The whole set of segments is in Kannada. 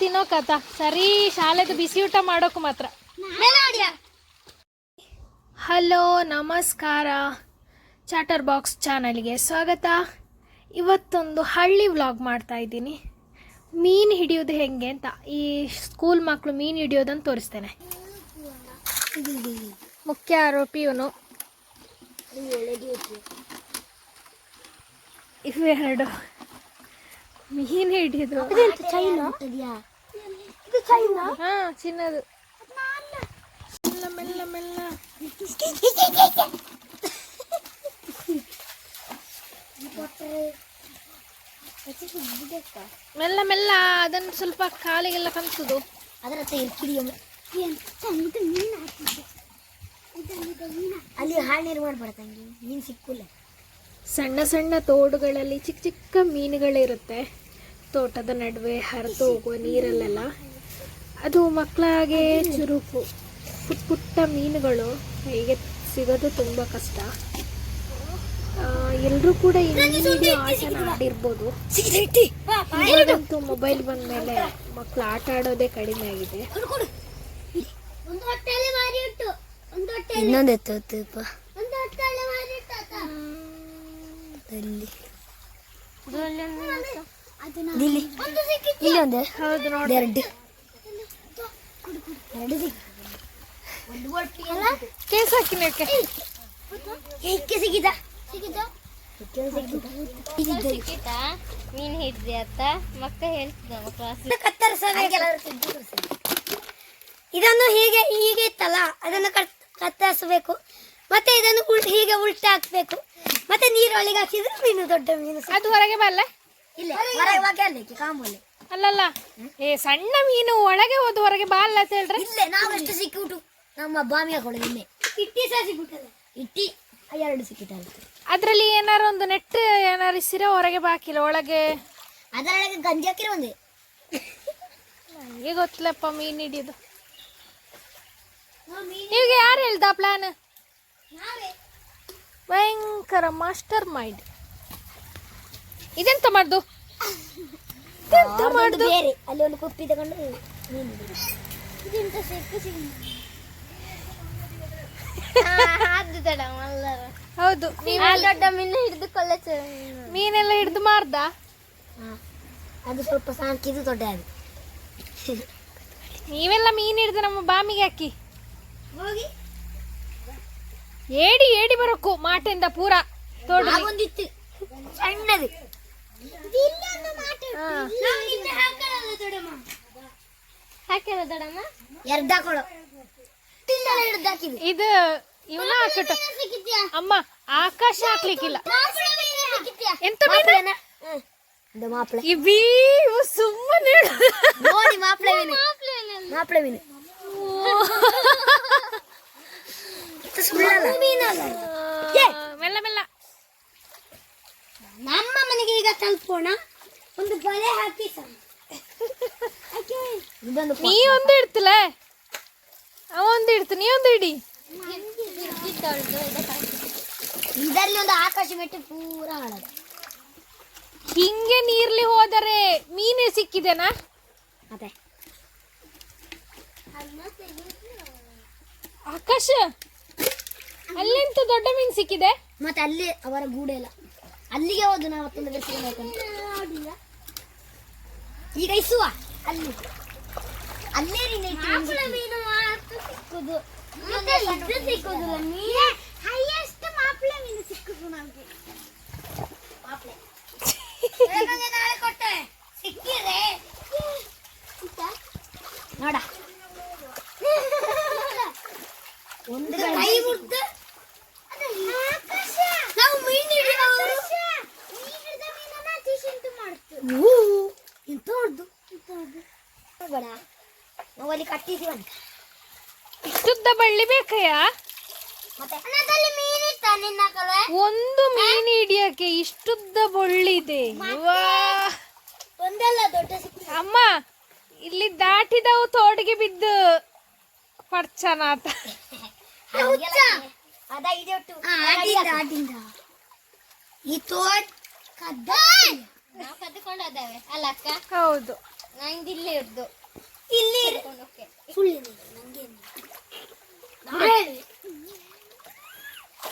ತಿನ್ನೋಕತ್ತ ಸರಿ ಶಾಲೆದು ಬಿಸಿ ಊಟ ಮಾಡೋಕು ಮಾತ್ರ. ಹಲೋ ನಮಸ್ಕಾರ. ಚಾಟರ್ ಬಾಕ್ಸ್ ಚಾನಲ್ಗೆ ಸ್ವಾಗತ. ಇವತ್ತೊಂದು ಹಳ್ಳಿ ವ್ಲಾಗ್ ಮಾಡ್ತಾ ಇದ್ದೀನಿ. ಮೀನು ಹಿಡಿಯೋದು ಹೆಂಗೆ ಅಂತ. ಈ ಸ್ಕೂಲ್ ಮಕ್ಕಳು ಮೀನು ಹಿಡಿಯೋದನ್ನು ತೋರಿಸ್ತೇನೆ. ಮುಖ್ಯ ಆರೋಪಿ ಇವನು. ಇವೆರಡು ಮೀನು ಹಿಡಿಯೋದು ಹಾ ಚಿನ್ನದು. ಮೆಲ್ಲ ಮೆಲ್ಲ ಮೆಲ್ಲ ಮೆಲ್ಲ ಮೆಲ್ಲ ಅದನ್ನು ಸ್ವಲ್ಪ ಕಾಲಿಗೆಲ್ಲ ಕನ್ಸುದು ಅದರ ಅಲ್ಲಿ ಹಾಳು ನೀರು ಮಾಡ್ಬಾರ್ದಂಗೆ ಮೀನು ಸಿಕ್ಕಿಲ್ಲ. ಸಣ್ಣ ಸಣ್ಣ ತೋಡುಗಳಲ್ಲಿ ಚಿಕ್ಕ ಚಿಕ್ಕ ಮೀನುಗಳಿರುತ್ತೆ. ತೋಟದ ನಡುವೆ ಹರಿದು ಹೋಗುವ ನೀರಲ್ಲೆಲ್ಲ. ಅದು ಮಕ್ಕಳಾಗೆ ಚುರುಕು. ಪುಟ್ಟ ಪುಟ್ಟ ಮೀನುಗಳು ಹೀಗೆ ಸಿಗೋದು ತುಂಬ ಕಷ್ಟ. ಎಲ್ಲರೂ ಕೂಡ ಈ ಮೀನಿಗೆ ಆಟನ ಆಡಿರ್ಬೋದು. ಇವಾಗಂತೂ ಮೊಬೈಲ್ ಬಂದ ಮೇಲೆ ಮಕ್ಕಳು ಆಟ ಆಡೋದೇ ಕಡಿಮೆ ಆಗಿದೆ. ಇನ್ನೊಂದು ಎತ್ತಪ್ಪ ಇಲ್ಲಿ ಒಂದು ಹೌದು ನೋಡಿ ಎರಡು ಎರಡು ಸಿಕ್ಕಿತು. ಒಂದು ಹೊಟ್ಟೆಯಲ್ಲ ಕೇಸ್ ಸಿಕ್ಕಿದ? ಮೀನ್ ಹಿಡ್ದೆ ಅಂತ ಮಕ್ಕ ಹೇಳ್ತಿದ್ದ ಕ್ಲಾಸ್ ಇದನ್ನು ಹೀಗೆ ಹೀಗೆ ಇತ್ತಲ್ಲ ಅದನ್ನು ಕಟ್ ಕತ್ತರಿಸಬೇಕು. ಮತ್ತೆ ಇದನ್ನು ಉಲ್ ಹೀಗೆ ಉಲ್ಟ ಹಾಕ್ಬೇಕು. ಮತ್ತೆ ನೀರೊಳಗೆ ಹಾಕಿದ್ರೆ ಮೀನು ದೊಡ್ಡ ಮೀನು ಅದು ಹೊರಗೆ ಬರಲ್ಲ? ಇಲ್ಲ ಹೊರಗೆ ಅಲ್ಲಲ್ಲ ಏ ಸಣ್ಣ ಮೀನು ಒಳಗೆ ಹೋದ ಹೊರಗೆ ಬಾ ಅಲ್ಲ ಅಂತ ಹೇಳ್ರಿ. ಇಲ್ಲೇ ನಾವಷ್ಟು ಸಿಕ್ಕಿಬಿಟ್ಟು ನಮ್ಮ ಬಾಮಿ ಹಾಕೊಳ್ಳಿ ಇಲ್ಲೇ. ಇಟ್ಟಿ ಸಹ ಸಿಕ್ಕಿಬಿಟ್ಟಿದೆ ಇಟ್ಟಿ ಎರಡು ಸಿಕ್ಕಿಟ್ಟಲ್ಲ ಅದರಲ್ಲಿ ಏನಾರು ಒಂದು ನೆಟ್ ಏನಾರು ಇಸಿರ ಹೊರಗೆ ಬಾಕಿಲ್ಲ ಒಳಗೆ. ಅದರೊಳಗೆ ಗಂಜಿ ಹಾಕಿರೋ ಒಂದೇ. ನನಗೆ ಗೊತ್ತಿಲ್ಲಪ್ಪ ಮೀನು ಹಿಡಿಯೋದು. ನಿಮಗೆ ಯಾರು ಹೇಳ್ದ ಪ್ಲಾನ್ ಭಯಂಕರ ಮಾಸ್ಟರ್ ಮೈಂಡ್ ಇದೆಂತ ಮಾಡ್ದು? ಇದೆಂತ ಮಾಡ್ದು? ಬೇರೆ. ಅಲ್ಲಿ ಒಂದು ಕುಪ್ಪಿ ತಗೊಂಡು ಇದೆಂತ ಸಿಕ್ಕು ಅದು ತಡ ಮಲ್ಲರ ಹೌದು. ದೊಡ್ಡ ಮೀನು ಹಿಡಿದು ಕೊಳ್ಳ ಮೀನೆಲ್ಲ ಹಿಡಿದು ಮಾರ್ದ? ಅದು ಸ್ವಲ್ಪ ಸಾಕಿದು ದೊಡ್ಡ ಅದು ನೀವೆಲ್ಲ ಮೀನು ಹಿಡಿದು ನಮ್ಮ ಬಾಮಿಗೆ ಹಾಕಿ. ಹೋಗಿ. ಏಡಿ ಏಡಿ ಬರೋಕು ಮಾಟೆಯಿಂದ ಪೂರ. ತೋಡು ಆಗೊಂದಿತ್ತು ಸಣ್ಣದು. ಇದು ಇವನ ಹಾಕಟ್ಟು ಅಮ್ಮ ಆಕಾಶ ಹಾಕ್ಲಿಕ್ಕಿಲ್ಲ ಎಂತ ಮೀನು ಇದು ಮಾಪ್ಳೆ ಇವೀ ಇವು ಸುಮ್ಮನೆ ನೋಡಿ ಮಾಪ್ಳೆ ಮೀನು ಮಾಪ್ಳೆ ಮೀನು ಇದು ಸುಳ್ಳಲ್ಲ ಮೀನಲ್ಲ ಮೆಲ್ಲ ಮೆಲ್ಲ ನಮ್ಮ ಮನೆಗೆ ಈಗ ತಲುಪೋಣ ಒಂದು ಬಲೆ ಹಾಕಿ ಇದೊಂದು ನೀ ಒಂದು ಇಡ್ತಲ್ಲ ಅವ ಒಂದು ಇಡ್ತು ನೀ ಒಂದು ಇಡಿ. ಇದರಲ್ಲಿ ಒಂದು ಆಕಾಶ ಮೆಟ್ಟಿ ಪೂರ ಹಾಳದು ಹಿಂಗೆ ನೀರ್ಲಿ ಹೋದರೆ ಮೀನೆ ಸಿಕ್ಕಿದೆನಾ? ಅದೇ. ಆಕಾಶ? ಅಲ್ಲೆಂತ ದೊಡ್ಡ ಮೀನು ಸಿಕ್ಕಿದೆ? ಮತ್ತೆ ಅಲ್ಲಿ ಅವರ ಗೂಡೆ ಎಲ್ಲ. ಅಲ್ಲಿಗೆ ಹೋದು ನಾವು ಮತ್ತೊಂದು ಬೆಸ್ಸಿಗೆ ನೋಡ್ಕೊಂಡು ಈಗ ಇಸುವ ಅಲ್ಲಿ. ಅಲ್ಲೇ ಮೀನು ಸಿಕ್ಕುದು. ಸಿಕ್ಕುದಿಲ್ಲ. ಮೀನು ಹೈಯೆಸ್ಟ್ ಮಾಪ್ಲೆ ಮೀನು ಸಿಕ್ಕುದು ನಮಗೆ ಮಾಪ್ಲೆ ನಾಳೆ ಕೊಟ್ಟೆ ಸಿಕ್ಕಿದೆ ನೋಡ ಒಂದು ಕೈ ಮುರ್ದು ನಾವು ಮೀನು ಹಿಡಿಯೋರು ಎಂತ ಹೊಡ್ದು ಬೇಡ ನಾವು ಅಲ್ಲಿ ಕಟ್ಟಿದೀವಂತ ಇಷ್ಟುದ್ದ ಬಳ್ಳಿ ಬೇಕಯ್ಯ? ಒಂದು ಮೀನು ಹಿಡಿಯಕ್ಕೆ ಇಷ್ಟುದ್ದ ಬಳ್ಳಿ ಇದೆ. ಒಂದಲ್ಲ ದೊಡ್ಡ ಅಮ್ಮ ಇಲ್ಲಿ ದಾಟಿದವು ತೋಡಿಗೆ ಬಿದ್ದು ಪರ್ಚನಾತ ಈ ತೋಡ್ ಕದ್ದ. ನಾವು ಕದ್ದುಕೊಂಡು ಹೋದವೆ ಅಲ್ಲ ಅಕ್ಕ? ಹೌದು. ಇಲ್ಲೇ ಇರ್ದು. ಇಲ್ಲಿ ನಂಗೆ ಸುಳ್ಳು ನಂಗೆ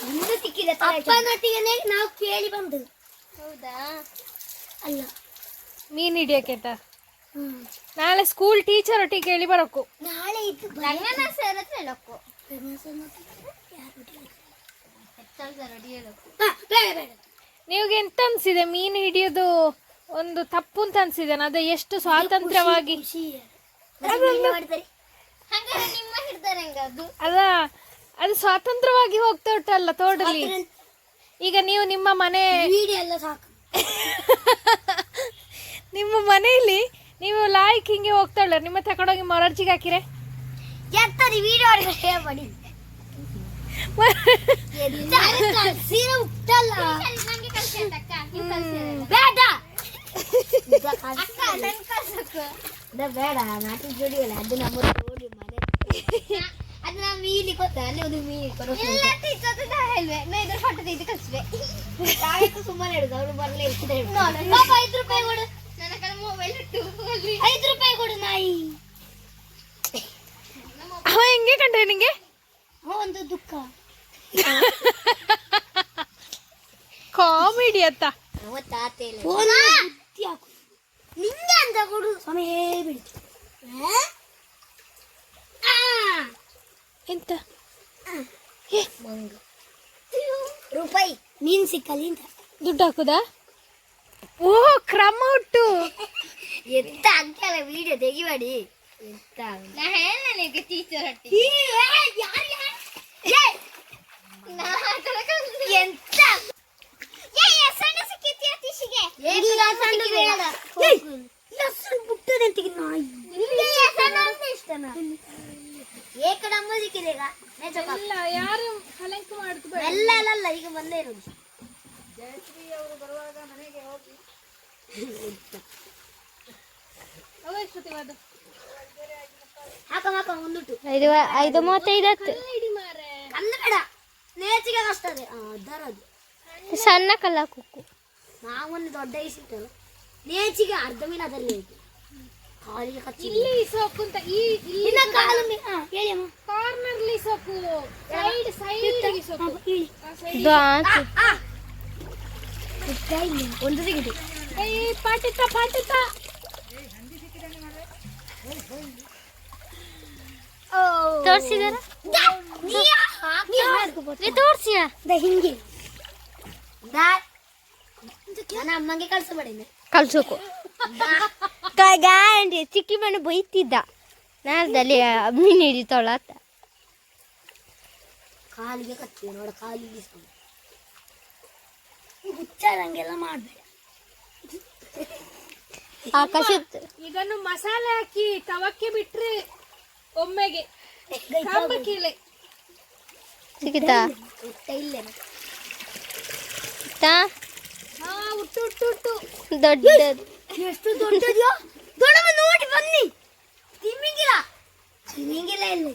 ನಿಂದು ಸಿಕ್ಕಿದೆ ಅಪ್ಪನೊಟ್ಟಿಗೆ ನಾವು ಕೇಳಿ ಬಂದು ಹೌದಾ? ಅಲ್ಲ. ಮೀನ್ ಹಿಡಿಯಕ್ಕೆ ಆಯ್ತಾ. ನಾಳೆ ಸ್ಕೂಲ್ ಟೀಚರ್ ಒಟ್ಟಿಗೆ ಕೇಳಿ ಬರಕು ನಾಳೆ ಇದು ರಂಗನ ಸರ್ ಹತ್ರ ಹೇಳಕ್ಕು. ನಿಮ್ಗೆ ಎಂತ ಅನ್ಸಿದೆ? ಮೀನು ಹಿಡಿಯೋದು ಒಂದು ತಪ್ಪು ಅಂತ ಅನ್ಸಿದೆ. ಅದು ಎಷ್ಟು ಸ್ವಾತಂತ್ರ್ಯವಾಗಿ ಮಾಡ್ತಾರೆ ಅದು. ಅಲ್ಲ ಅದು ಸ್ವಾತಂತ್ರ್ಯವಾಗಿ ಹೋಗ್ತಾ ಉಂಟಲ್ಲ ತೋಟಲ್ಲಿ ಈಗ ನೀವು ನಿಮ್ಮ ಮನೆ ವಿಡಿಯೋ ಎಲ್ಲ ಸಾಕು. ನಿಮ್ಮ ಮನೆಯಲ್ಲಿ ನೀವು ಲಾಯ್ಕ್ ಹಿಂಗೆ ಹೋಗ್ತಾ ಉಳ್ಳ ನಿಮ್ಮ ತಗೊಂಡೋಗಿ ಮೊರಾರ್ಜಿಗೆ ಹಾಕಿರೆ? ಎತ್ತರಿ ವಿಡಿಯೋ ಮಾಡಿ. ಸೀರೆ ಉಟ್ಟಲ್ಲ. ಬೇಡ. ಬೇಡ ನಾಟಿ ಜೋಡಿ ಅಲ್ಲ ಅದು ನಮ್ಮ ಅದು ನಾವು ಮೀಲಿ ಗೊತ್ತಾ ಅಲ್ಲಿ ಒಂದು ಮೀಲಿ ಕೊಡು. ಇಲ್ಲ ಟೀಚರ್ ಹೇಳ್ವೆ ನಾ ಇದ್ರ ಫೋಟೋ ತೆಗೆದು ಕಳಿಸುವೆ ತಾಯಕ್ಕೂ ಸುಮ್ಮನೆ ಹಿಡಿದು ಅವ್ರು ಬರಲೇ ಇರ್ತಾರೆ ಪಾಪ ಐದು ರೂಪಾಯಿ ಕೊಡು. ನನ್ನ ಕಡೆ ಮೊಬೈಲ್ ಇಟ್ಟು ಅಲ್ಲಿ. ಐದು ರೂಪಾಯಿ ಕೊಡು ನಾಯಿ. ಅವ ಹೆಂಗೆ ಕಂಡ್ರೆ ನಿಂಗೆ? ಒಂದು ದುಃಖ. ಕಾಮಿಡಿ ಅತ್ತ ಫೋನ್ ಬುದ್ಧಿ ಹಾಕು. ನಿಂಗೆ ಅಂತ ಕೊಡು. ಸಮಯ ಬಿಡ್ತು. ಎಂತ? ಮಂಗ. ರೂಪಾಯಿ ನೀನ್ ಸಿಕ್ಕಲ್ಲಿ ಅಂತ. ದುಡ್ಡು ಹಾಕುದಾ? ಓ ಕ್ರಮ ಉಟ್ಟು ಎಂತ ಅಂಕಲ ವಿಡಿಯೋ ತೆಗಿಬೇಡಿ. ಎಂತ. ಎಂತ ಏ, ಸಣ್ಣ ಸಿಕ್ಕಿತ್ತಿ ಅತೀಶಿಗೆ. ಇಲ್ಲ ಸಣ್ಣ ಬೇಡ ಲಸ್ಸನ್ ಬಿಟ್ಟದೆ ಅಂತಿಗೆ ನಾಯಿ ನಿಂಗೆ ಸಣ್ಣ ಅಂದ್ರೆ ಇಷ್ಟನಾ? ಏಕಡ ಈಗ ಇಲ್ಲ ಯಾರು ಎಲ್ಲ ಅಲ್ಲ ಈಗ ಬಂದೇ ಇರೋದು. ಅವ ಎಷ್ಟೊತ್ತಿಗೆ ಹಾಕ ಹಾಕ ಒಂದುಟ್ಟು ಐದು ಐದು ಮೂವತ್ತೈದು ಹತ್ತು ಬೇಡ. ನೇಚಿಗೆ ಅದರದು ಸಣ್ಣ ಕಲ್ಲ ಕುಕ್ಕು ನಾವೊಂದು ದೊಡ್ಡ ಇಸಿಟ್ಟಲ್ಲ ನೇಚಿಗೆ ಅರ್ಧ ಮೀನದಲ್ಲಿ ಅದರಲ್ಲಿ ಐತೆ. ಕಾಲಿಗೆ ಕಚ್ಚಿ ಇಲ್ಲಿ ಸೋಕು ಅಂತ ಈ ಇಲ್ಲಿ ಇನ್ನ ಕಾಲು ಮೀ ಹಾ ಹೇಳಿ ಅಮ್ಮ. ಕಾರ್ನರ್ ಲಿ ಸೋಕು ಸೈಡ್ ಸೈಡ್ ಹೇಳಿ. ಆ, ಆ. ಉದ್ದ ಇಲ್ಲ, ಒಂದು ಸಿಗಿದೆ. ಏಯ್ ಪಾಟಿತ ಪಾಟಿತ ತೋರಿಸಿದಾರ? ತೋರಿಸಿಯ? ಹಿಂಗೆ. ದಾ. ನನ್ನ ಅಮ್ಮಂಗೆ ಕಳ್ಸಬೇಡಿ ಕಲ್ಸೋಕು ಗ್ಯಾರಂಟಿ ಚಿಕ್ಕಿ ಮನೆ ಬೈತಿದ್ದ. ನಾಳ್ದಲ್ಲಿ ಮೀನು ಹಿಡಿತಾಳ ಅಂತ ಕಾಲಿಗೆ ಕತ್ತಿ ನೋಡ ಕಾಲಿಗೆ ಹುಚ್ಚಾದಂಗೆಲ್ಲ ಮಾಡ್ಬೇಡ. ಆಕಾಶ ಇದನ್ನು ಮಸಾಲೆ ಹಾಕಿ ತವಕ್ಕೆ ಬಿಟ್ರೆ ಒಮ್ಮೆಗೆ ಕಾಂಬಕ್ಕಿಲೆ ಸಿಗುತ್ತಾ ಹುಟ್ಟ ಇಲ್ಲೇ ತಾ ಹಾ ಉಟ್ಟು ಉಟ್ಟು ಉಟ್ಟು ದೊಡ್ಡದು. ಎಷ್ಟು ದೊಡ್ಡದ್ಯೋ? ದೊಡ್ಡಮ್ಮ ನೋಡಿ ಬನ್ನಿ. ತಿಮ್ಮಿಂಗಿಲ್ಲ ತಿಮ್ಮಿಂಗಿಲ್ಲ ಇಲ್ಲಿ.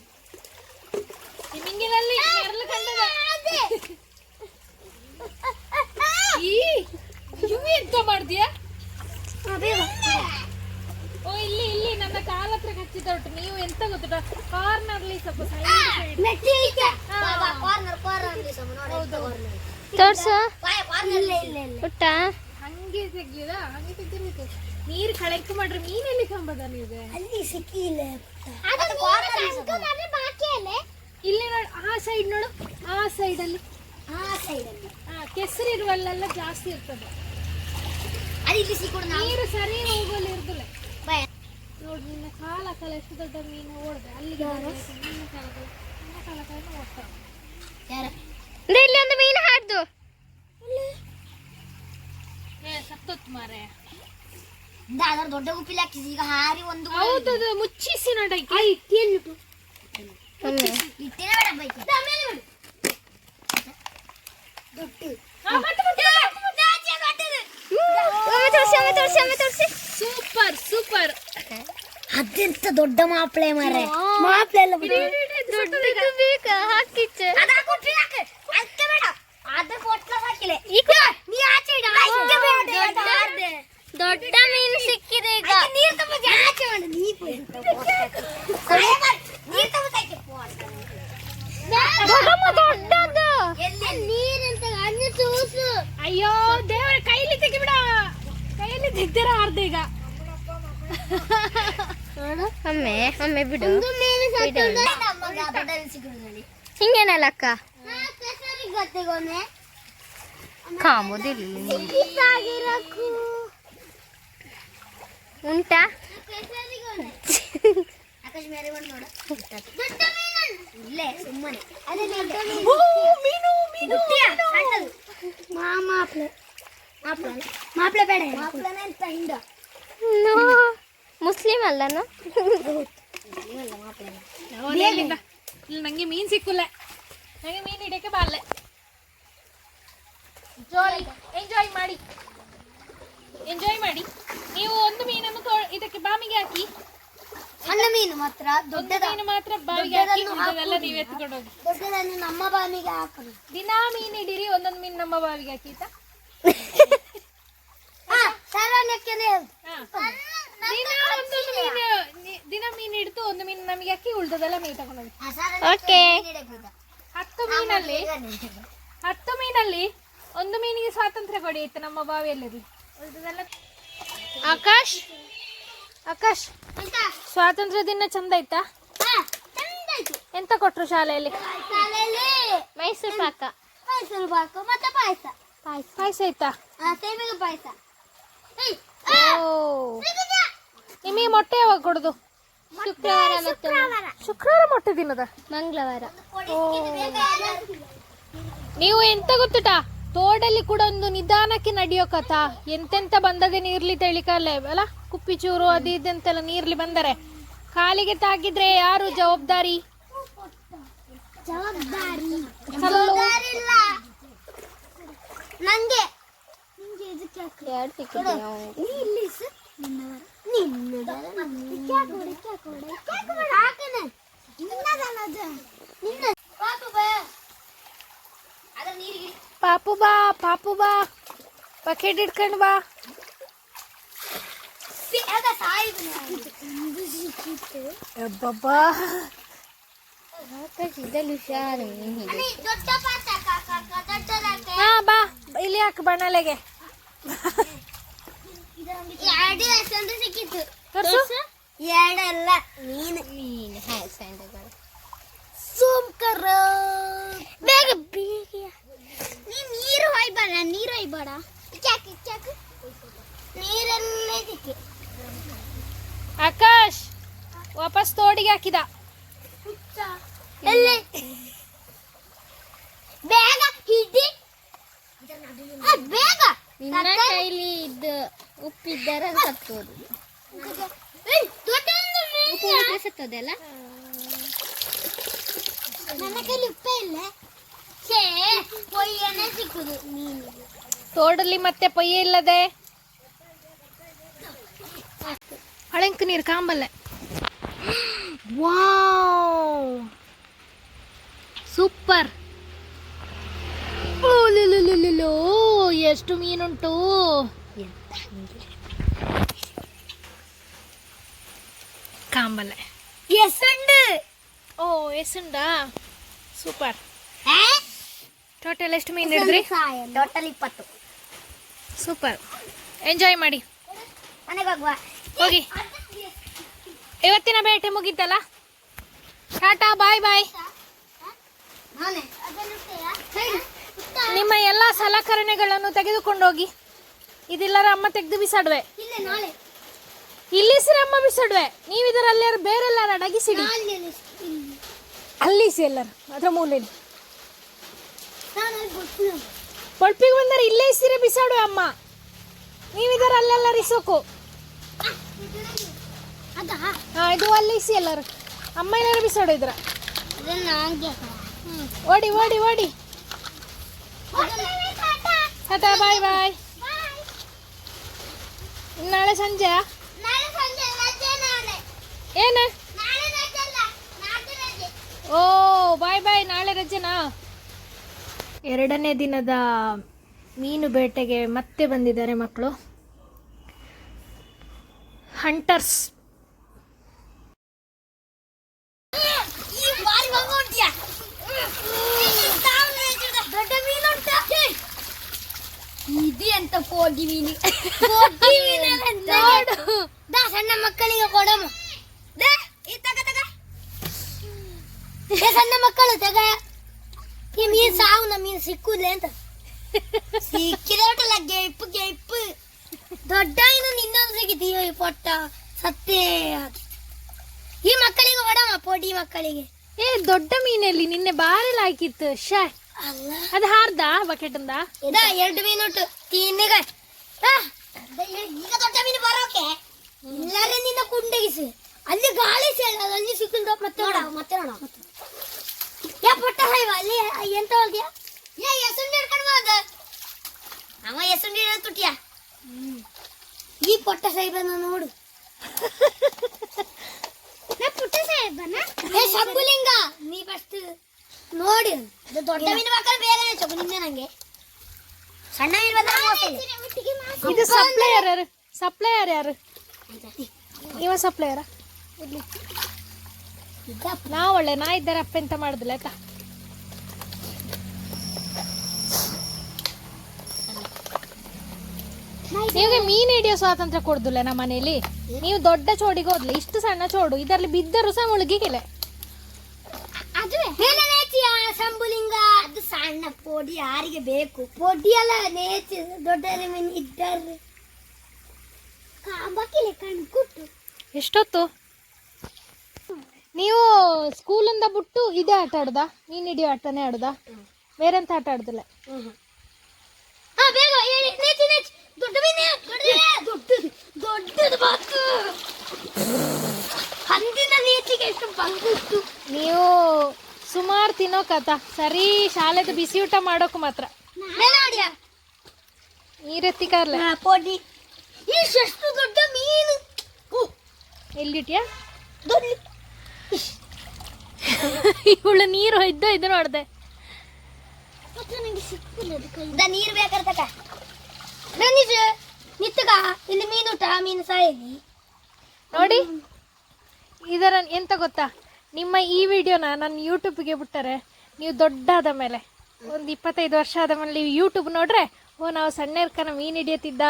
ತಿಮ್ಮಿಂಗಿಲಲ್ಲಿ ಕಂಡದ. ಈ ಇವು ಎಂತ ಮಾಡ್ತೀಯಾ ಓ ಇಲ್ಲಿ ಇಲ್ಲಿ ನನ್ನ ಕಾಲ ಹತ್ರ ಕಚ್ಚಿದ ಒಟ್ಟು ನೀವು ಎಂತ ಗೊತ್ತಿಲ್ಲ ಕಾರ್ನರ್ಲಿ ಸ್ವಲ್ಪ ಸೈಡ್ ಸೈಡ್ ಕಾರ್ನರ್ ಕಾರ್ನರ್ ಹೌದು. ತೋರ್ಸು. ಇಲ್ಲ ಇಲ್ಲ. ಇಲ್ಲ ಪುಟ್ಟ ಹಂಗೆ ತೆಗ್ದಿರ್ಬೇಕು ನೀರು ಕಳೆಕ್ ಮಾಡ್ರೆ ಮೀನೆಲ್ಲಿ ಕಂಬದ ನೀವು? ಅಲ್ಲಿ ಸಿಕ್ಕಿಲ್ಲ. ಇಲ್ಲಿ ನೋಡು ಆ ಸೈಡ್ ನೋಡು ಆ ಸೈಡ್ ಅಲ್ಲಿ. ಆ ಸೈಡ್ ಅಲ್ಲಿ. ಆ ಕೆಸರಿರುವಲ್ಲೆಲ್ಲ ಜಾಸ್ತಿ ಇರ್ತದೆ. ಅದು ಇಲ್ಲಿ ಸಿಕ್ಕೊಡು ನೀರು ಸರಿ ಹೋಗಲ್ಲ ಇರ್ತಲ್ಲ ಬಾಯ್ ನೋಡಿ ನಿನ್ನ ಕಾಲ ಕಾಲ ಎಷ್ಟು ದೊಡ್ಡ ಮೀನು ಓಡ್ದೆ. ಅಲ್ಲಿಗೆ ಬರ್ಬೇಕು. ನಿನ್ನ ಕಾಲ ಕಾಲ ಕಾಲ ಕಾಲ ಓಡ್ತಾವೆ. ಯಾರ? ಇಲ್ಲಿ ಒಂದು ಮೀನು ಹಾಡ್ದು. ಏ ಸತ್ತೊತ್ತು ಮಾರೆ. ಅದರ ದೊಡ್ಡ ಗುಪ್ಪಿಲಿ ಹಾಕಿಸಿ. ಈಗ ಹಾರಿ ಒಂದು ಹೌದು ಮುಚ್ಚಿಸಿ ನೋಡಕ್ಕೆ ಇಟ್ಟಿಯಲ್ಲಿಟ್ಟು ಇಟ್ಟಿನ ಬೇಡ ಬೈಕ್. ದೊಡ್ಡ ಸೂಪರ್ ಸೂಪರ್. ಅದೆಂತ ದೊಡ್ಡ ಮಾಪ್ಳೆ ಮಾರೆ. ಮಾಪ್ಳೆ ಹಾಕಿಚ್ಚ. ಅದಕ್ಕೆ ಬೇಡ. ಅದು ಕೊಟ್ಲ ಹಾಕಿಲ್ಲ. ನೀ ಆಚೆ ದೊಡ್ಡ ಮೀನು ಸಿಕ್ಕಿದೆ ಈಗ. ನೀ ಅಯ್ಯೋ ದೇವರ ಕೈಲಿ ತೆಗಿಬಿಡ. ಕೈಲಿ ತೆಗ್ದಿರ ಅರ್ಧ ಈಗ. ಅಮ್ಮೆ ಅಮ್ಮೆ ಬಿಡು. ಹಿಂಗೇನಲ್ಲ ಅಕ್ಕ? ಗೊತ್ತಿಗೊಮ್ಮೆ ಕಾಂಬೋದಿಲ್ಲ ಉಂಟಾ ಮಾಪ್ಲೆ ಮಾಪ್ಲೆ ಬೇಡ ನೋ ಮುಸ್ಲಿಂ ಅಲ್ಲನು ಇಲ್ಲ ನಂಗೆ ಮೀನ್ ಸಿಕ್ಕುಲ್ಲ ನಂಗೆ ಮೀನ್ ಹಿಡಿಯಕ್ಕೆ ಬಾರ್ಲೆ ಜಾಲಿ ಎಂಜಾಯ್ ಮಾಡಿ. ಎಂಜಾಯ್ ಮಾಡಿ. ನೀವು ಒಂದು ಮೀನನ್ನು ಇದಕ್ಕೆ ಬಾಮಿಗೆ ಹಾಕಿ. ಸಣ್ಣ ಮೀನು ಮಾತ್ರ ದೊಡ್ಡ ಮೀನು ಮಾತ್ರ ಬಾವಿಗೆ ಹಾಕಿ ಅದೆಲ್ಲ ನೀವು ಎತ್ಕೊಂಡು ಹೋಗಿ ದೊಡ್ಡದನ್ನು ನಮ್ಮ ಬಾವಿಗೆ ಹಾಕೋದು. ದಿನಾ ಮೀನು ಹಿಡೀರಿ ಒಂದೊಂದು ಮೀನು ನಮ್ಮ ಬಾವಿಗೆ ಹಾಕಿ ಆಯ್ತಾ? ಹಾ ಶರಣ್ಯಕ್ಕೆ ಹಾ. ದಿನ ಒಂದೊಂದು ಮೀನು ನಿ- ದಿನ ಮೀನು ಹಿಡಿದು ಒಂದು ಮೀನು ನಮಗೆ ಹಾಕಿ ಉಳ್ದದೆಲ್ಲ ಮೀನು ತಗೊಂಡೋಗಿ. ಓಕೆ ಹತ್ತು ಮೀನಲ್ಲಿ ಹತ್ತು ಮೀನಲ್ಲಿ ಒಂದು ಮೀನಿಗೆ ಸ್ವಾತಂತ್ರ್ಯ ಕೊಡಿ ನಮ್ಮ ಬಾವಿಯಲ್ಲಿ ಆಕಾಶ್? ಆಕಾಶ್ ಸ್ವಾತಂತ್ರ್ಯ ದಿನ ಚಂದ ಆಯ್ತಾ? ಎಂತ ಕೊಟ್ರು ಶಾಲೆಯಲ್ಲಿ? ಮೈಸೂರು ಪಾಕ. ಮೈಸೂರು ಪಾಕ ಮತ್ತೆ ಪಾಯಸ. ಪಾಯಸ. ಪಾಯಸ ಆಯ್ತಾ? ಸೇಮಿಗೆ ಪಾಯಸ. ಓ. ನಿಮಗೆ ಮೊಟ್ಟೆ ಯಾವಾಗ ಕೊಡುದು? ಶುಕ್ರವಾರ ಮತ್ತೆ ಶುಕ್ರವಾರ. ಮೊಟ್ಟೆ ದಿನದ ಮಂಗಳವಾರ. ನೀವು ಎಂತ ಗೊತ್ತುಟಾ? ತೋಡಲ್ಲಿ ಕೂಡ ಒಂದು ನಿಧಾನಕ್ಕೆ ನಡೆಯೋ ಕಥಾ. ಎಂತೆಂತ ಬಂದದೆ ನೀರ್ಲಿ ತೆಳಿಕಲ್ಲೇ ಅಲ್ಲ? ಕುಪ್ಪಿಚೂರು ಅದು ಇದಂತೆಲ್ಲ ನೀರ್ಲಿ ಬಂದರೆ. ಕಾಲಿಗೆ ತಾಗಿದ್ರೆ ಯಾರು ಜವಾಬ್ದಾರಿ? ಜವಾಬ್ದಾರಿ. ಪಾಪು ಬಾ. ಅದ್ರ ನೀರಿಗೆ ಇಳಿ. ಪಾಪು ಬಾ ಪಾಪು ಬಾ ಬಕೆಟ್ ಇಟ್ಕೊಂಡು ಬಾ ಬೇಗ ಸಾಯ್ದು ಒಂದು ಸಿಕ್ಕಿತ್ತು. ಅಬ್ಬಬ್ಬಾ ಇದ್ದಲ್ಲಿ ಹುಷಾರು ಅನಿ, ದೊಡ್ಡ ಪಾತ್ರ ಕಾಕ, ಕಾಕ, ದೊಡ್ಡದಾಕೆ. ಹಾ ಬಾ ಇಲ್ಲಿ ಹಾಕು ಬಣಲೆಗೆ ಎರಡು ಎಷ್ಟೊಂದು ಸಿಕ್ಕಿತ್ತು ತೋರ್ಸು ಎರಡಲ್ಲ ನೀನು ನೀನು ಹ್ಯಾಕ್ ಸ್ಯಾಂಡಗಳು ಸೋಮ್ಕರ ಬೇಗ ಬೇಗ ನೀನ್ ನೀರು ಸಿಕ್ಕಿ ಆಕಾಶ್ ವಾಪಸ್ ತೋಡಿಗೆ ಹಾಕಿದ. ಎಲ್ಲಿ? ಬೇಗ ಹಿಡಿ ಆ, ಬೇಗ. ನಿನ್ನ ಕೈಲಿ ಇದ್ದ ಉಪ್ಪಿದ್ದರ ಸತ್ತೋದು. ಸತ್ತೋದಲ್ಲ ನನ್ನ ಕೈಲಿ ಉಪ್ಪೇ ಇಲ್ಲ. ತೋಡಲ್ಲಿ ಮತ್ತೆ ಪೊಯ್ಯ ಇಲ್ಲದೆ ಹಳೆಂಕ ನೀರು ಕಾಂಬಲ್ಲೆ ವಾವ್ ಸೂಪರ್ ಓ ಎಷ್ಟು ಮೀನುಂಟು ಕಾಂಬಲ್ಲೆ ಎಸಂಡು ಓ ಎಸುಂಡಾ ಸೂಪರ್ ಟೋಟಲ್ ಎಷ್ಟು ಮೀನು ಹಿಡಿದ್ರಿ? ಟೋಟಲ್ ಇಪ್ಪತ್ತು. ಸೂಪರ್ ಎಂಜಾಯ್ ಮಾಡಿ. ಮನೆಗೆ ಹೋಗುವ ಹೋಗಿ. ಇವತ್ತಿನ ಬೇಟೆ ಮುಗೀತಲ್ಲ? ಟಾಟಾ ಬಾಯ್ ಬಾಯ್ ನಿಮ್ಮ ಎಲ್ಲ ಸಲಕರಣೆಗಳನ್ನು ತೆಗೆದುಕೊಂಡು ಹೋಗಿ ಇದಿಲ್ಲರ ಅಮ್ಮ ತೆಗೆದು ಬಿಸಾಡುವೆ. ಇಲ್ಲ ನಾಳೆ. ಇಲ್ಲಿ ಸಿರ ಅಮ್ಮ ಬಿಸಾಡುವೆ. ನೀವು ಇದರಲ್ಲಿ ಬೇರೆಲ್ಲರ ಅಡಗಿಸಿಡಿ. ಅಲ್ಲಿಸಿ ಎಲ್ಲರ. ಅದರ ಮೂಲೆಯಲ್ಲಿ. ಕೊಳ್ಪಿಗೆ ಬಂದರೆ ಇಲ್ಲೇ ಸೀರೆ ಬಿಸಾಡು ಅಮ್ಮ. ನೀವಿದಾರ ಅಲ್ಲೆಲ್ಲ ರಿಸೋಕು. ಹಾ, ಇದು ಅಲ್ಲಿ ಇಸಿ ಎಲ್ಲರು. ಅಮ್ಮ ಎಲ್ಲರೂ ಬಿಸಾಡು ಇದ್ರ. ಓಡಿ ಓಡಿ ಓಡಿ. ಟಾಟಾ ಬಾಯ್ ಬಾಯ್. ನಾಳೆ ಸಂಜೆ ಏನ? ಓ, ಬಾಯ್ ಬಾಯ್. ನಾಳೆ ರಜೆನಾ? ಎರಡನೇ ದಿನದ ಮೀನು ಬೇಟೆಗೆ ಮತ್ತೆ ಬಂದಿದ್ದಾರೆ ಮಕ್ಕಳು. ಹಂಟರ್ಸ್ ಬಾರಿ ಹೋಗ್ತೀಯಾ? ದೊಡ್ಡ ಮೀನು ದಾ ಸಣ್ಣ ಮಕ್ಕಳಿಗೆ ಕೊಡಮ್ಮ. ಸಣ್ಣ ಮಕ್ಕಳು ತಗ. ಈ ಮೀನು ಸಾವು ನಮ್ಮ ಮೀನು ಸಿಕ್ಕುದಿಲ್ಲ ಅಂತ ಸಿಕ್ಕಿದಲ್ಲ ಗೆಪ್ ಗೆಪ್ ದೊಡ್ಡ ಇನ್ನು ನಿನ್ನೊಂದು ಸಿಗಿದೀಯ ಈ ಪೊಟ್ಟ ಸತ್ತೇ ಈ ಮಕ್ಕಳಿಗೆ ಹೊಡಮ ಪೊಡಿ ಮಕ್ಕಳಿಗೆ ಏ ದೊಡ್ಡ ಮೀನಲ್ಲಿ ನಿನ್ನೆ ಬಾರೆಲ್ಲ ಹಾಕಿತ್ತು ಶೇ ಅಲ್ಲ ಅದು ಹಾರ್ದ ಬಕೆಟ್ ಅಂದ ಇದ ಎರಡು ಮೀನು ಉಂಟು ತಿನ್ನಿಗ ಈಗ ದೊಡ್ಡ ಮೀನು ಬರೋಕೆ ಇಲ್ಲರೆ ನಿನ್ನ ಕುಂಡಗಿಸಿ ಅಲ್ಲಿ ಗಾಳಿ ಸೇಳ ಅಲ್ಲಿ ಸಿಕ್ಕಿದ ಮತ್ತೆ ನೋಡ ಮತ್ತೆ ನೋಡ ಯಾ ಪುಟ್ಟ ಸಾಯ್ವ ಅಲ್ಲಿ ಎಂತ ಹೋಗ್ಯಾ ಯಾ ಎಸುಂಡಿ ಹಿಡ್ಕೊಂಡು ಬಂದ ಅವ ಎಸುಂಡಿ ಹಿಡಿದು ತುಟಿಯ. ಈ ಪೊಟ್ಟ ಸಾಹೇಬನ ನೋಡು. ಪುಟ್ಟ ಸಾಹಿಬನ? ಏ ಶಂಭುಲಿಂಗ ನೀ ಫಸ್ಟ್ ನೋಡಿ. ಇದು ದೊಡ್ಡ ಮೀನು ಮಕ್ಕಳು ಬೇಗನೆ ಚೊಗು ನಂಗೆ. ಸಣ್ಣ ಮೀನು ಬಂದ್ರೆ ಇದು ಸಪ್ಲೈಯರ್ ಯಾರು? ಸಪ್ಲೈಯರ್ ಯಾರು? ಇವ ಸಪ್ಲೈಯರ ನಾ ಒಳ್ಳೆ ನಾ ಇದ್ದಾರೆ ಅಪ್ಪ ಎಂತ ಮಾಡುದಿಲ್ಲ ಆಯ್ತಾ? ನಿಮಗೆ ಮೀನು ಹಿಡಿಯೋ ಸ್ವಾತಂತ್ರ್ಯ ಕೊಡುದಿಲ್ಲ ನಮ್ಮ ಮನೆಯಲ್ಲಿ. ನೀವು ದೊಡ್ಡ ಚೋಡಿಗೆ ಹೋದ್ಲಿ ಇಷ್ಟು ಸಣ್ಣ ಚೋಡು ಇದರಲ್ಲಿ ಬಿದ್ದರು ಸಹ ಮುಳುಗಿಗೆಲೆ. ಶಂಭುಲಿಂಗ? ಅದು ಸಣ್ಣ ಪೊಡಿ ಯಾರಿಗೆ ಬೇಕು? ಪೊಡಿ ಅಲ್ಲ ನೇಚಿ ದೊಡ್ಡ ಮೀನು ಇದ್ದಾರೆ ಎಷ್ಟೊತ್ತು? ನೀವು ಸ್ಕೂಲಿಂದ ಬಿಟ್ಟು ಇದೇ ಆಟ ಆಡ್ದ? ಮೀನು ಇಡೀ ಆಟನೇ ಆಡುದಾ? ಬೇರೆಂತ ಆಟ ಆಡ್ದಲ್ಲ? ನೀವು ಸುಮಾರು ತಿನ್ನೋ ಕಥ. ಸರಿ ಶಾಲೆದ ಬಿಸಿ ಊಟ ಮಾಡೋಕು ಮಾತ್ರ. ನೀರೆತ್ತಿಕಾರ್ಲ ಎಲ್ಲಿಟ್ಯಾ? ದೊಡ್ಡ ಇವಳು ನೀರು ಇದ್ದ ಇದು ನೋಡ್ದೆ. ನೀರು ಬೇಕಾರ್ತಕ ನಿತ್ತಗ ಇಲ್ಲಿ ಮೀನುಟ ಮೀನು ಸಾಯಿಲಿ. ನೋಡಿ. ಇದರ ಎಂತ ಗೊತ್ತಾ? ನಿಮ್ಮ ಈ ವಿಡಿಯೋನ ನಾನು ಯೂಟ್ಯೂಬ್ಗೆ ಬಿಟ್ಟರೆ ನೀವು ದೊಡ್ಡಾದ ಮೇಲೆ ಒಂದು ಇಪ್ಪತ್ತೈದು ವರ್ಷ ಆದ ಮೇಲೆ ನೀವು ಯೂಟ್ಯೂಬ್ ನೋಡ್ರೆ ಓ ನಾವು ಸಣ್ಣ ಇರ್ಕನ ಮೀನು ಹಿಡಿಯತ್ತಿದ್ದ.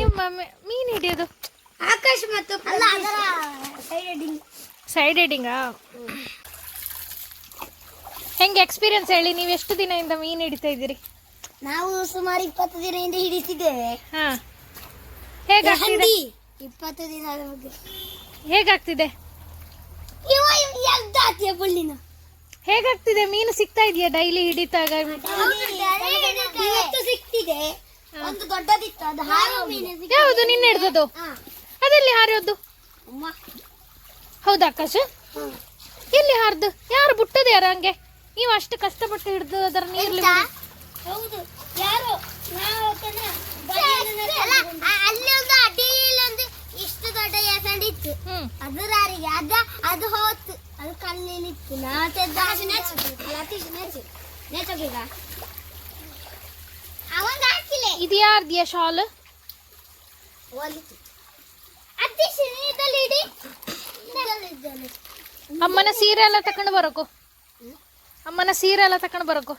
ನಿಮ್ಮ ಮೀನು ಹಿಡಿಯೋದು. ಆಕಾಶ ಮತ್ತು ಅಲ್ಲ ಅದರ ಸೈಡಿಂಗ್ ಸೈಡ್ ಹೆಡಿಂಗಾ ಹೆಂಗೆ ಎಕ್ಸ್ಪೀರಿಯನ್ಸ್ ಹೇಳಿ? ನೀವು ಎಷ್ಟು ದಿನದಿಂದ ಮೀನು ಹಿಡಿತಾ ಇದ್ದೀರಿ? ನಾವು ಸುಮಾರು ಇಪ್ಪತ್ತು ದಿನದಿಂದ ಹಿಡಿತಿದ್ದೇವೆ. ಹಾಂ. ಹೇಗಾಗ್ತಿದೆ? ಹಂದಿ ಇಪ್ಪತ್ತು ದಿನ ಹೇಗಾಗ್ತಿದೆ? ಹೇಗಾಗ್ತಿದೆ? ಮೀನು ಸಿಗ್ತಾ ಇದೆಯಾ ಡೈಲಿ ಹಿಡಿತಾಗ? ಇವತ್ತು ಸಿಕ್ತಿದೆ. ಒಂದು ದೊಡ್ಡದಿತ್ತು ಅದು ಹಾರೋ ಮೀನು. ಯಾವುದು ನಿನ್ನ ಹಿಡ್ದದು ಹಾ. ಅದೆಲ್ಲಿ ಹಾರೋದು? ಅಮ್ಮ. ಹೌದಾ ಆಕಾಶ. ಎಲ್ಲಿ ಹಾರ್ದು? ಯಾರು ಬುಟ್ಟದ ಯಾರು ಹಂಗೆ? ನೀವು ಅಷ್ಟು ಕಷ್ಟಪಟ್ಟು ಹಿಡಿದು ಅದರ ನೀರ್ಲಿ ಇದ್ಯಾರ್ದಿಯ ಹೌದು. ಯಾರು? ಅಲ್ಲ, ಒಂದು ಅಡಿಯಲ್ಲಿ ಒಂದು ಇಷ್ಟು ದೊಡ್ಡ ಎಸಂಡಿ ಇತ್ತು ಹ್ಮ್. ಅದು ಅದ ಅದು ಹೋತು. ಅದು ಕಲ್ಲಿನ ಇತ್ತು. ನಾ ತೆಗ್ದ ಲತೀಶ್ ನೆಚ್ಚು. ನೆಚ್ಚೋಗೀಗ ಅವಂಗ ಹಾಕಿಲ್ಲ. ಇದು ಯಾರ್ದಿಯ ಶಾಲ್? ಒಲಿತು ಅತೀಶ್ ನೀದಲ್ಲಿ ಇಡಿ ಇದ್ದಾನೆ ಅಮ್ಮನ ಸೀರೆ ಎಲ್ಲ ತಕೊಂಡು ಬರಕು. ಅಮ್ಮನ ಸೀರೆ ಎಲ್ಲ ತಕೊಂಡು ಬರಕು.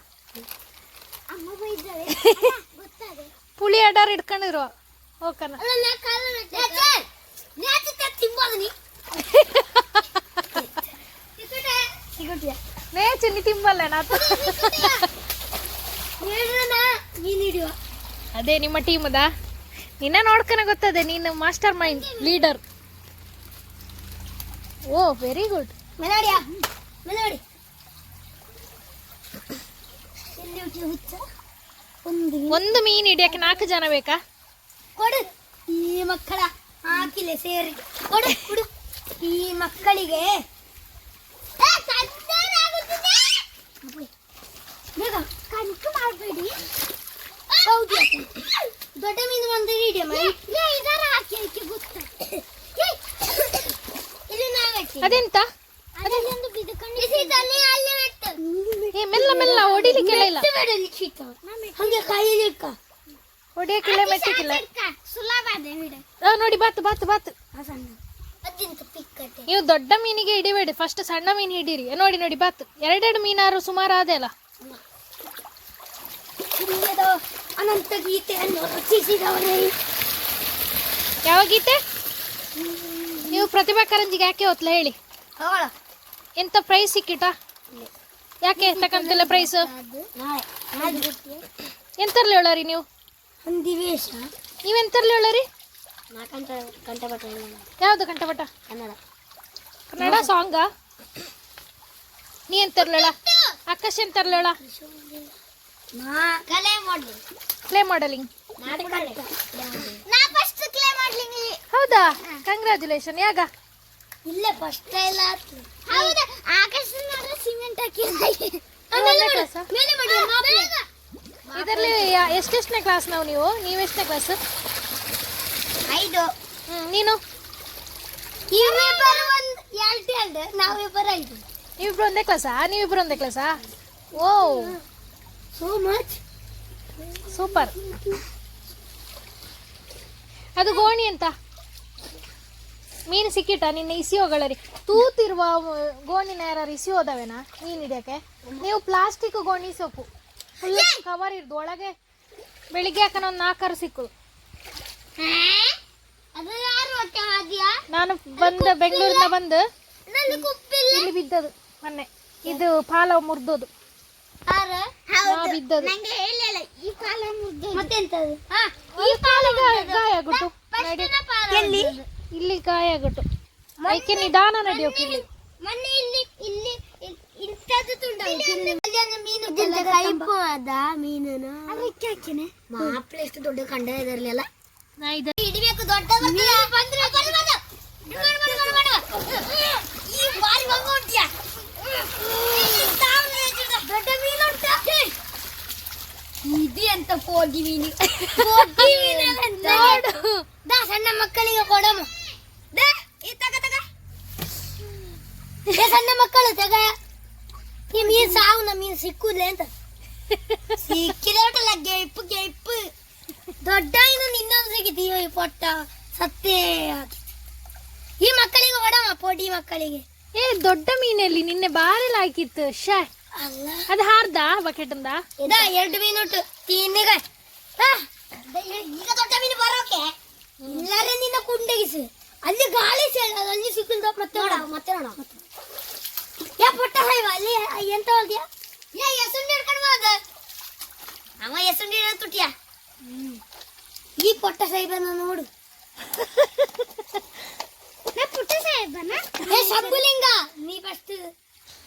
ಪುಳಿ ಅಡಾರ್ ಓಕನ ಅಲ್ಲ ನಾ ಕಾಲ ನೆಚ್ಚ ನೆಚ್ಚ ತಿಂಬೋದು ನೀ ಸಿಗುತ್ತೀಯ ನೇಚು ನೀ ತಿಂಬಲ್ಲ ನಾತ ಅದೇ ನಿಮ್ಮ ಟೀಮದ. ನಿನ್ನ ನೋಡ್ಕನ ಗೊತ್ತದೆ ನೀನು master mind leader oh very good ಮೆಲೋಡಿಯ? ಮೆಲೋಡಿ. ಒಂದು ಒಂದು ಮೀನು ಹಿಡಿಯಕ್ಕೆ ನಾಲ್ಕು ಜನ ಬೇಕಾ? ಕೊಡು. ಈ ಮಕ್ಕಳ ಹಾಕಿಲೆ ಸೇರಿ. ಕೊಡು ಕೊಡು. ಈ ಮಕ್ಕಳಿಗೆ. ಬೇಗ ಕಣ್ಕು ಮಾಡಬೇಡಿ. ಹೌದು. ದೊಡ್ಡ ಮೀನು ಬಂದು ಹಿಡಿಯಮ್ಮ ಇದರ ಹಾಕಿ ಹಾಕಿ ಗೊತ್ತ? ಇಲ್ಲಿ ನಾವಕ್ಕೆ ಅದೆಂತ? ಅದರಲ್ಲಿ ಒಂದು ಬಿದುಕೊಂಡು ಇದನ್ನೇ ಅಲ್ಲಿ ನೆಟ್ಟು ಏ ಮೆಲ್ಲ ಮೆಲ್ಲ ಹೊಡಿಲಿಕ್ಕೆಲ್ಲ ಇಲ್ಲ. ಬೇಡ ಲಿಖಿತ ಹಂಗೆ ಕೈಯಲ್ಲಿ ಇಟ್ಕ ಹೊಡಿಯಕ್ಕಿಲ್ಲ ಮೆಟ್ಟಿಕ್ಕಿಲ್ಲ ಸುಲಭ ಅದೇ ಬಿಡ. ಆ, ನೋಡಿ ಬಾತು ಬಾತು ಬಾತು. ಅದಿಂತ ಪಿಕ್ಕಟ್ಟೆ. ನೀವು ದೊಡ್ಡ ಮೀನಿಗೆ ಹಿಡಿಬೇಡಿ. ಫಸ್ಟ್ ಸಣ್ಣ ಮೀನು ಹಿಡೀರಿ. ನೋಡಿ ನೋಡಿ ಬಾತ್. ಎರಡೆರಡು ಮೀನಾರು ಸುಮಾರು ಅದೇ ಅಲ್ಲ ಅನಂತ ಗೀತೆಯನ್ನು ರಚಿಸಿದವರೇ ಯಾವ ಗೀತೆ? ನೀವು ಪ್ರತಿಭಾ ಕಾರಂಜಿಗೆ ಯಾಕೆ ಹೋತ್ಲ ಹೇಳಿ? ಅವಳ. ಎಂತ ಪ್ರೈಸ್ ಸಿಕ್ಕಿಟ ಯಾಕೆ ತಕ್ಕಂತಿಲ್ಲ ಪ್ರೈಸ್ ಎಂತರ್ಲಿ ಹೇಳರಿ ನೀವು? ನೀವೆಂತರ್ಲಿ ಹೇಳರಿ ಕಂಠಪಟ ಯಾವ್ದು ಕಂಠಪಟ? ಕನ್ನಡ. ಕನ್ನಡ ಸಾಂಗಾ ನೀ ಹೇಳ ಆಕಾಶ್ ಎಂತರ್ಲಿ ನಾ ಕಲೆ ಮಾಡ್ಲಿ. ಪ್ಲೇ ಮಾಡಲಿಂಗ್ ನಾ ಫಸ್ಟ್ ಕ್ಲೇ ಮಾಡ್ಲಿಂಗ್ ಹೌದಾ? ಕಂಗ್ರಾಚುಲೇಷನ್ ಯಾಗ? ಇಲ್ಲೇ ಫಸ್ಟ್ ಇಲ್ಲ ಹೌದಾ. ಆಕಾಶ ಸಿಮೆಂಟ್ ಹಾಕಿ ಇದರಲ್ಲಿ ಎಷ್ಟೆಷ್ಟನೇ ಕ್ಲಾಸ್ ನಾವು ನೀವು? ನೀವು ಎಷ್ಟನೇ ಕ್ಲಾಸ್ ಐದು ನೀನು? ಇವಿಬ್ಬರು ಒಂದು ಎರಡು ಎರಡು ನಾವಿಬ್ಬರು ಐದು. ನೀವಿಬ್ರು ಒಂದೇ ಕ್ಲಾಸಾ ನೀವಿಬ್ರು ಒಂದೇ ಕ್ಲಾಸಾ ಓ. ಸೋ ಮಚ್ ಸೂಪರ್ ಅದು ಗೋಣಿ ಅಂತ. ಮೀನು ಸಿಕ್ಕಿಟ ನಿನ್ನೆ ಇಸಿಯೋಗಳರಿ ತೂತಿರುವ ಗೋಣಿನ ಯಾರು ಇಸಿ ಹೋದವೇನಾ ಮೀನು ಹಿಡಿಯಕ್ಕೆ. ನೀವು ಪ್ಲಾಸ್ಟಿಕ್ ಗೋಣಿ ಸೊಪ್ಪು. ಫುಲ್ ಕವರ್ ಇರ್ದು. ಒಳಗೆ ಬೆಳಿಗ್ಗೆ ಹಾಕೋಣ ಒಂದು ನಾಲ್ಕಾರು ಸಿಕ್ಕು ನಾನು ಬಂದು ಬೆಂಗಳೂರಿಂದ ಬಂದು ಇಲ್ಲಿ ಬಿದ್ದದು ಮೊನ್ನೆ. ಇದು ಪಾಲ ಮುರಿದೋದು. ನಾ ನಂಗೆ ಹೇಳಿಲ್ಲ ಈ ಕಾಲ ಮುದ್ದು ಮತ್ತೆಂತದು ಈ ಗಾಯ ಆಗುಟ್ಟು ನಡಿ. ಎಲ್ಲಿ ಇಲ್ಲಿ? ಗಾಯ ಆಗುಟ್ಟು ಅದಕ್ಕೆ ನಿಧಾನ ನಡೆಯೋಕೆ ಇಲ್ಲಿ ಮೊನ್ನೆ ಇಲ್ಲಿ ಇಲ್ಲಿ ಇಂಥದ್ದು ತುಂಡ ಮೀನು ಕೈಪು ಅದ ಮೀನನ. ಅದಕ್ಕೆ ಹಾಕಿನೆ ಮಾಪ್ಲೆ ಎಷ್ಟು ದೊಡ್ಡ ಕಂಡ ಇದರಲ್ಲ ನಾ ಇದು ಹಿಡಿಬೇಕು ದೊಡ್ಡ ಬಂದ್ರೆ ಈ ಬಾರಿ ಇದು ಎಂತ ಪೋಡಿ ಮೀನು ಪೋಡಿ ಮೀನು ನೋಡು ದಾ ಸಣ್ಣ ಮಕ್ಕಳಿಗೆ ಕೊಡಮ ದಾ ಈ ತಗ ತಗ ಏ ಸಣ್ಣ ಮಕ್ಕಳು ತಗ ಈ ಮೀನ್ ಸಾವು ನಮ್ಮ ಮೀನ್ ಸಿಕ್ಕುದಿಲ್ಲ ಅಂತ ಸಿಕ್ಕಿದೆ ಉಂಟಲ್ಲ ಗೆಯ್ಪು ಗೆಯ್ಪು ದೊಡ್ಡ ಇನ್ನು ಇನ್ನೊಂದು ಸಿಗಿದೀವ ಈ ಪೊಟ್ಟ ಸತ್ತೇ ಆಗಿ. ಈ ಮಕ್ಕಳಿಗೆ ಕೊಡಮ ಪೋಡಿ ಮಕ್ಕಳಿಗೆ ಏ ದೊಡ್ಡ ಮೀನಲ್ಲಿ ನಿನ್ನೆ ಬಾರಿ ಹಾಕಿತ್ತು ಶೇ ಅಲ್ಲ ಅದು ಹಾರ್ದ ಬಕೆಟ್ ಅಂದ ದಾ ಎರಡು ಮೀನು ಉಂಟು ತಿನ್ನಿಗ ಈಗ ದೊಡ್ಡ ಮೀನು ಬರೋಕೆ ಇಲ್ಲರೆ ನಿನ್ನ ಕುಂಡಗಿಸು ಅಲ್ಲಿ ಗಾಳಿ ಸೇಳ ಅಲ್ಲಿ ಸಿಕ್ಕಿಲ್ದ ಮತ್ತೆ ನೋಡ ಮತ್ತೆ ನೋಡ ಯಾ ಪುಟ್ಟ ಸಾಯ್ವ ಅಲ್ಲಿ ಎಂತ ಹೋದ್ಯಾ ಯಾ ಎಸುಂಡಿ ಹಿಡ್ಕೊಂಡು ಹೋದ ಅವ ಎಸುಂಡಿ ತುಟಿಯ ಈ ಪುಟ್ಟ ಸಾಹಿಬನ ನೋಡು ಪುಟ್ಟ ಸಾಹಿಬನ ಏ ಶಂಭುಲಿಂಗ ನೀ ಫಸ್ಟ್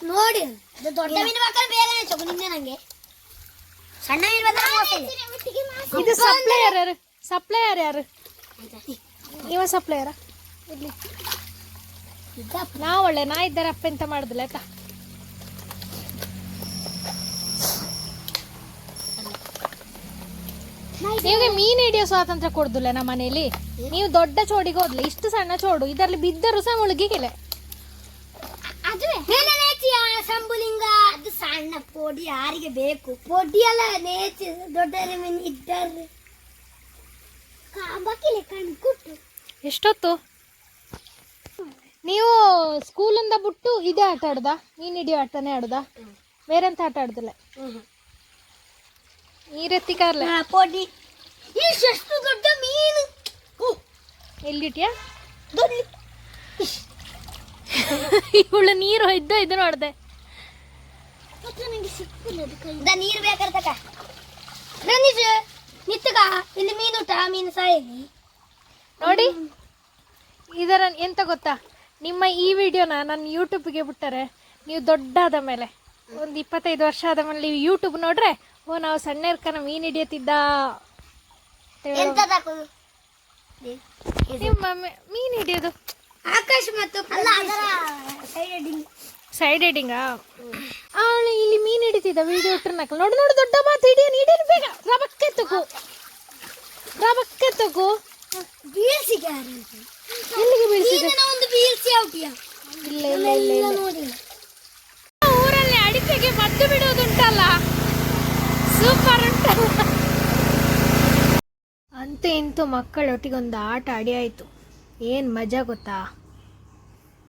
ನೋಡಿ. ಇದು ದೊಡ್ಡ ಮೀನು ಬೇಕಾದ್ರೆ ಬೇಗನೆ ಚಗು ನಿನ್ನೆ ನಂಗೆ. ಸಣ್ಣ ಮೀನು ಬಂದ್ರೆ ಇದು ಸಪ್ಲೈಯರ್ ಯಾರು? ಸಪ್ಲೈಯರ್ ಯಾರು? ಇವ ಸಪ್ಲೈಯರ? ನಾ ಒಳ್ಳೆ ನಾ ಇದ್ದಾರೆ ಅಪ್ಪ ಎಂತ ಮಾಡುದಿಲ್ಲ ಆಯ್ತಾ? ನಿಮಗೆ ಮೀನು ಹಿಡಿಯೋ ಸ್ವಾತಂತ್ರ್ಯ ಕೊಡುದಿಲ್ಲ ನಮ್ಮ ಮನೆಯಲ್ಲಿ. ನೀವು ದೊಡ್ಡ ಚೋಡಿಗೆ ಹೋದ್ಲಿ ಇಷ್ಟು ಸಣ್ಣ ಚೋಡು ಇದರಲ್ಲಿ ಬಿದ್ದರೂ ಸಹ ಮುಳುಗಿಗಿಲ್ಲ ಶಂಭುಲಿಂಗ ಅದು ಸಣ್ಣ ಪೊಡಿ ಯಾರಿಗೆ ಬೇಕು? ಪೊಡಿ ಅಲ್ಲ ನೇಚಿ ದೊಡ್ಡ ಮೀನು ಇದ್ದಾರೆ ಕಾಬಕ್ಕಿಲೆ ಕಣ್ಣು ಕುಟ್ಟು. ಎಷ್ಟೊತ್ತು? ನೀವು ಸ್ಕೂಲಿಂದ ಬಿಟ್ಟು ಇದೇ ಆಟ ಆಡ್ದ? ಮೀನು ಹಿಡಿಯೋ ಆಟನೇ ಆಡ್ದ? ಬೇರೆಂತ ಆಟ ಆಡುದಿಲ್ಲ? ನೀರೆತ್ತಿಕಾರ್ಲೆ ಪೊಡಿ. ಎಷ್ಟು ದೊಡ್ಡ ಮೀನು. ಎಲ್ಲಿಟ್ಯಾ? ಇವಳು ನೀರು ಇದ್ದ ಇದು ನೋಡ್ದೆ. ನೀರು ಬೇಕಾರ್ತಕ ನನ್ನಿಜ ನಿತ್ತಗ ಇಲ್ಲಿ ಮೀನುಟ ಮೀನು ಸಾಯಿಲಿ. ನೋಡಿ. ಇದರ ಎಂತ ಗೊತ್ತಾ? ನಿಮ್ಮ ಈ ವಿಡಿಯೋನ ನನ್ನ ಯೂಟ್ಯೂಬ್ಗೆ ಬಿಟ್ಟರೆ ನೀವು ದೊಡ್ಡಾದ ಮೇಲೆ ಒಂದು ಇಪ್ಪತ್ತೈದು ವರ್ಷ ಆದ ಮೇಲೆ ನೀವು ಯೂಟ್ಯೂಬ್ ನೋಡ್ರೆ ಓ ನಾವು ಸಣ್ಣ ಇರ್ಕನ ಮೀನು ಹಿಡಿಯತ್ತಿದ್ದ. ನಿಮ್ಮ ಮೀನು ಹಿಡಿಯೋದು. ಆಕಾಶ ಮತ್ತು ಸೈಡ್ ಹೆಡಿಂಗಾ ಅವಳು ಇಲ್ಲಿ ಮೀನು ಹಿಡಿತಿದ್ದ ವಿಡಿಯೋ ಇಟ್ಟರ್ನಕಲ್ ನೋಡು ನೋಡು ದೊಡ್ಡ ಮಾತು ಹಿಡಿಯೋನು ಹಿಡಿಯೋನು ಬೇಗ. ರಬಕ್ಕೆ ತಗು. ರಬಕ್ಕೆ ತಗೋ. ಬೀಳ್ಸಿಗೆ ಎಲ್ಲಿಗೆ ಬೀಳ್ಸಿದೆ ಒಂದು ಬೀಳ್ಸಿ ಔಟಿಯ ಇಲ್ಲ ಇಲ್ಲ ಇಲ್ಲ ನೋಡಿ ಊರಲ್ಲಿ ಅಡಿಕೆಗೆ ಮದ್ದು ಬಿಡೋದುಂಟಲ್ಲ ಸೂಪರ್ ಉಂಟಲ್ಲ. ಅಂತೂ ಇಂತೂ ಮಕ್ಕಳೊಟ್ಟಿಗೆ ಒಂದು ಆಟ ಆಡಿ ಆಯಿತು. ಏನು ಮಜಾ ಗೊತ್ತಾ?